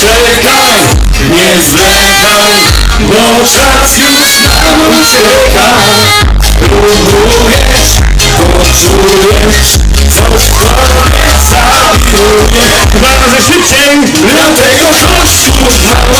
Czekaj, nie zwlekam Bo czas już nam ucieka Próbujesz, poczujesz Coś, co mnie zabiuje Bardzo szybciej, dlatego chodź tu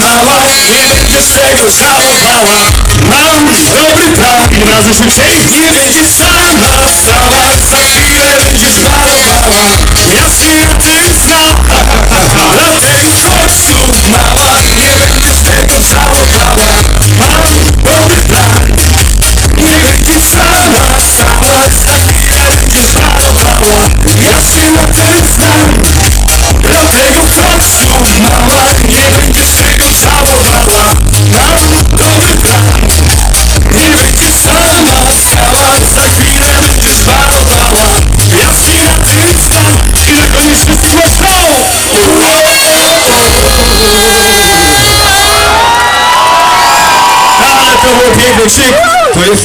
Naam, With